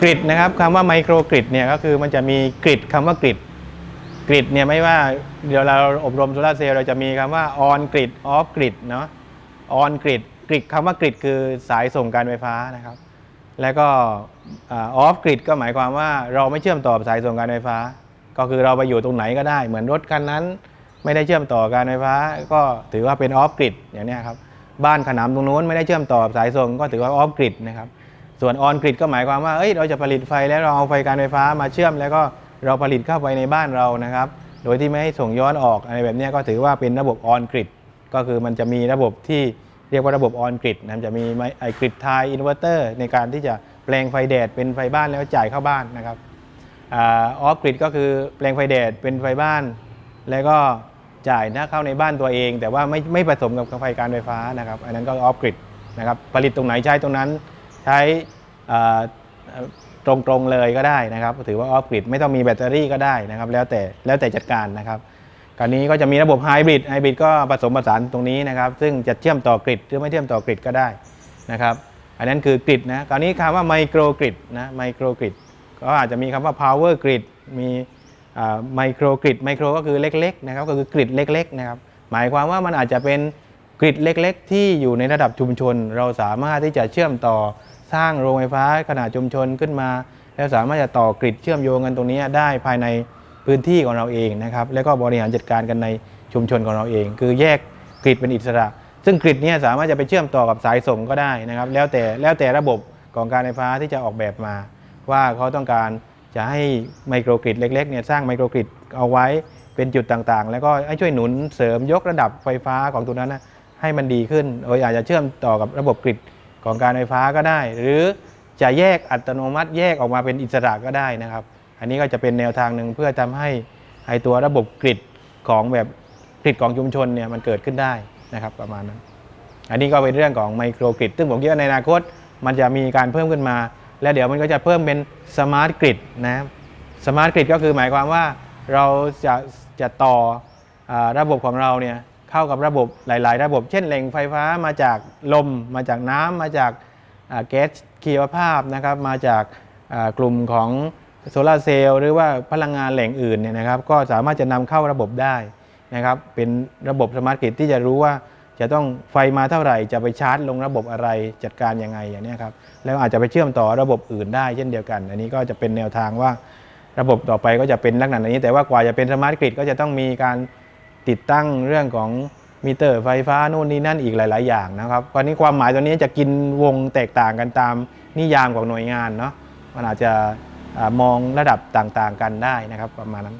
กริดนะครับคำว่าไมโครกริดเนี่ยก็คือมันจะมีกริดคำว่ากริดกริดเนี่ยไม่ว่าเดี๋ยวเราอบรมโซลาเซลล์เราจะมีคำว่าออนกริดออฟกริดเนาะออนกริดกริดคำว่ากริดคือสายส่งการไฟฟ้านะครับ แล้วก็ออฟกริดก็หมายความว่าเราไม่เชื่อมต่อสายส่งการไฟฟ้า ก็คือเราไปอยู่ตรงไหนก็ได้ เหมือนรถคันนั้น ไม่ได้เชื่อมต่อการไฟฟ้า ก็ถือว่าเป็นออฟกริดอย่างนี้ครับบ้านขนำตรงนู้นไม่ได้เชื่อมต่อสายส่งก็ถือว่าออฟกริดนะครับ ส่วนออนกริดก็หมายความว่าเอ้ยเราจะผลิตไฟแล้วเราเอาไฟการไฟฟ้ามาเชื่อม แล้วก็เราผลิตเข้าไปในบ้านเรานะครับ โดยที่ไม่ให้ส่งย้อนออกอะไรแบบนี้ก็ถือว่าเป็นระบบออนกริดก็คือมันจะมีระบบที่เรียกว่าระบบออนกริดนะจะมีไอกริดไทอินเวอร์เตอร์ในการที่จะแปลงไฟแดดเป็นไฟบ้านแล้วจ่ายเข้าบ้านนะครับออฟกริดก็คือแปลงไฟแดดเป็นไฟบ้าน แล้วก็จ่ายหน้าเข้าในบ้านตัวเอง แต่ว่าไม่ไม่ผสมกับไฟการไฟฟ้านะครับ อันนั้นก็ออฟกริดนะครับผลิตตรงไหนใช้ตรงนั้น ใช้ตรงๆเลยก็ได้นะครับ ถือว่าออฟกริดไม่ต้องมีแบตเตอรี่ก็ได้นะครับ แล้วแต่แล้วแต่จัดการนะครับคราวนี้ก็จะมีระบบไฮบริดไฮบริดก็ผสมผสานตรงนี้นะครับ ซึ่งจะเชื่อมต่อกริดหรือไม่เชื่อมต่อกริดก็ได้นะครับ อันนั้นคือกริดนะคราวนี้คำว่าไมโครกริดนะไมโครกริดก็อาจจะมีคำว่า power grid มีไมโครกริดไมโครก็คือเล็กๆนะครับก็คือกริดเล็กๆนะครับหมายความว่ามันอาจจะเป็น กริดเล็กๆ ที่อยู่ในระดับชุมชน เราสามารถที่จะเชื่อมต่อสร้างโรงไฟฟ้าขนาดชุมชนขึ้นมา แล้วสามารถจะต่อกริดเชื่อมโยงกันตรงนี้ได้ภายในพื้นที่ของเราเองนะครับแล้วก็บริหารจัดการกันในชุมชนของเราเอง คือแยกกริดเป็นอิสระ ซึ่งกริดเนี้สามารถจะไปเชื่อมต่อกับสายส่งก็ได้นะครับ แล้วแต่แล้วแต่ระบบของการไฟฟ้าที่จะออกแบบมา ว่าเขาต้องการจะให้ไมโครกริดเล็กๆเนี่ยสร้างไมโครกริดเอาไว้เป็นจุดต่างๆ แล้วก็ให้ช่วยหนุนเสริมยกระดับไฟฟ้าของตัวนั้นนะ ให้มันดีขึ้นโดยอาจจะเชื่อมต่อกับระบบกริดของการไฟฟ้าก็ได้ หรือจะแยกอัตโนมัติแยกออกมาเป็นอิสระก็ได้นะครับ อันนี้ก็จะเป็นแนวทางหนึ่งเพื่อทำให้ไอตัวระบบกริดของแบบกริดของชุมชนเนี่ยมันเกิดขึ้นได้นะครับประมาณนั้น อันนี้ก็เป็นเรื่องของไมโครกริดซึ่งผมคิดว่าในอนาคต มันจะมีการเพิ่มขึ้นมา แล้วเดี๋ยวมันก็จะเพิ่มเป็นสมาร์ทกริดนะสมาร์ทกริดก็คือหมายความว่าเราจะจะต่ออระบบของเราเนี่ย เข้ากับระบบหลาย ๆ ระบบ เช่นแหล่งไฟฟ้ามาจากลม มาจากน้ำมาจากแก๊สชีวภาพนะครับ มาจากกลุ่มของโซลาเซลล์หรือว่าพลังงานแหล่งอื่นเนี่ยนะครับ ก็สามารถจะนำเข้าระบบได้นะครับ เป็นระบบสมาร์ทกริดที่จะรู้ว่าจะต้องไฟมาเท่าไหร่จะไปชาร์จลงระบบอะไรจัดการยังไงอย่างนี้ครับแล้วอาจจะไปเชื่อมต่อระบบอื่นได้เช่นเดียวกัน อันนี้ก็จะเป็นแนวทางว่าระบบต่อไปก็จะเป็นลักษณะนี้ แต่ว่ากว่าจะเป็นสมาร์ทกริดก็จะต้องมีการ ติดตั้งเรื่องของมิเตอร์ไฟฟ้านู่นนี่นั่นอีกหลาย ๆ อย่างนะครับคราวนี้ความหมายตัวนี้จะกินวงแตกต่างกันตามนิยามของหน่วยงานเนาะมันอาจจะมองระดับต่างๆ กันได้นะครับประมาณนั้น